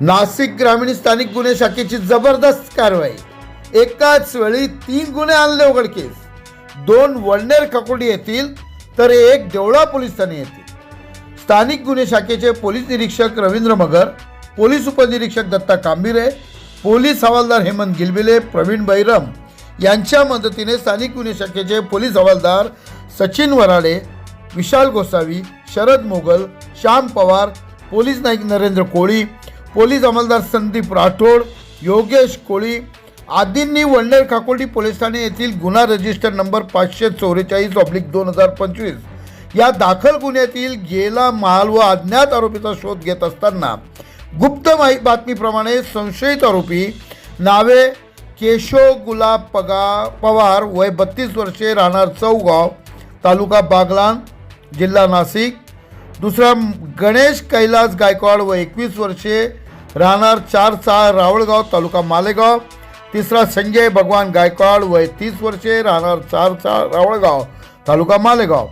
नाशिक ग्रामीण स्थानिक गुन्हे शाखेची जबरदस्त कारवाई. एकाच वेळी तीन गुन्हे आणले उघडकीस. दोन वडनेर खकुडी येथील तर एक देवळा पोलीस ठाणे येथील. स्थानिक गुन्हे शाखेचे पोलीस निरीक्षक रवींद्र मगर पोलीस उपनिरीक्षक दत्ता कांबिरे पोलीस हवालदार हेमंत गिलबिले प्रवीण बैरम यांच्या मदतीने स्थानिक गुन्हे शाखेचे पोलीस हवालदार सचिन वराडे विशाल गोसावी शरद मोगल श्याम पवार पोलीस नाईक नरेंद्र कोळी पोलीस अंमलदार संदीप राठोड योगेश कोळी आदींनी वडनेर काकोडी पोलीस ठाणे येथील गुन्हा रजिस्टर नंबर पाचशे चौवेचाळीस ऑब्लिक दोन हजार पंचवीस. या दाखल गुन्ह्यातील गेला माल व अज्ञात आरोपीचा शोध घेत असताना गुप्त माहिती बातमीप्रमाणे संशयित आरोपी नावे केशव गुलाब पगा पवार वय बत्तीस वर्षे राहणार चौगाव तालुका बागलान जिल्हा नाशिक. दुसरा गणेश कैलास गायकवाड व एकवीस वर्षे राहणार चार सहा रावळगाव तालुका मालेगाव. तिसरा संजय भगवान गायकवाड वय तीस वर्षे राहणार चार चार रावळगाव तालुका मालेगाव.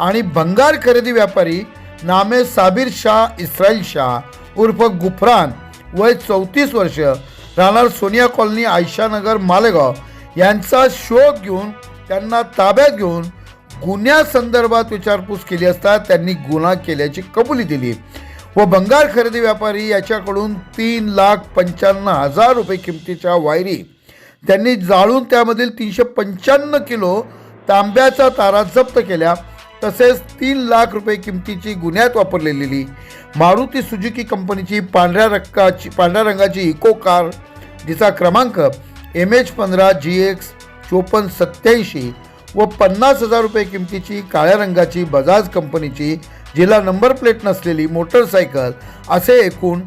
आणि भंगार खरेदी व्यापारी नामे साबिर शाह इस्राईल शाह उर्फ गुफरान वय चौतीस वर्ष राहणार सोनिया कॉलनी आयशानगर मालेगाव. यांचा शोध घेऊन त्यांना ताब्यात घेऊन गुन्ह्यासंदर्भात विचारपूस केली असता त्यांनी गुन्हा केल्याची कबुली दिली. व भंगार खरेदी व्यापारी याच्याकडून तीन लाख पंच्याण्णव हजार रुपये किमतीच्या वायरी. त्यांनी जाळून त्यामधील तीनशे पंच्याण्णव किलो तांब्याचा तारा जप्त केल्या. तसेच तीन लाख रुपये किमतीची गुन्ह्यात वापरलेली. मारुती सुजुकी कंपनीची पांढऱ्या रक्काची पांढऱ्या रंगाची इको कार. जिचा क्रमांक एम एच पंधरा जी एक्स चोपन्न सत्याऐंशी व पन्नास हजार रुपये किमतीची काळ्या रंगाची बजाज कंपनीची जिला नंबर प्लेट नसलेली मोटरसायकल असे एकूण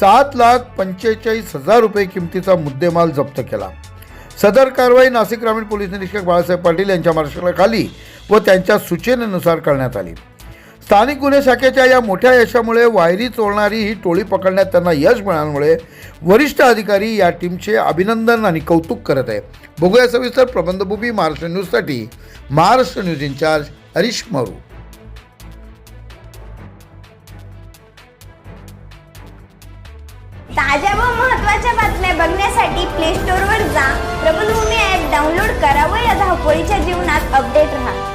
सात लाख पंचेचाळीस हजार रुपये किमतीचा मुद्देमाल जप्त केला. सदर कारवाई नाशिक ग्रामीण पोलीस निरीक्षक बाळासाहेब पाटील यांच्या मार्गदर्शनाखाली व त्यांच्या सूचनेनुसार करण्यात आली. स्थानिक गुन्हे शाखेच्या या मोठ्या यशामुळे वायरी चोरणारी ही टोळी पकडण्यात त्यांना यश मिळाल्यामुळे वरिष्ठ अधिकारी या टीमचे अभिनंदन आणि कौतुक करत आहे. बघूया सविस्तर प्रबंधभूमी महाराष्ट्र न्यूजसाठी. महाराष्ट्र न्यूज इन्चार्ज हरीश मरू. ताज्या व महत्त्वाच्या बातम्या बघण्यासाठी प्ले स्टोअरवर जा. प्रबलभूमी ॲप डाउनलोड करा व या धावपळीच्या जीवनात अपडेट राहा.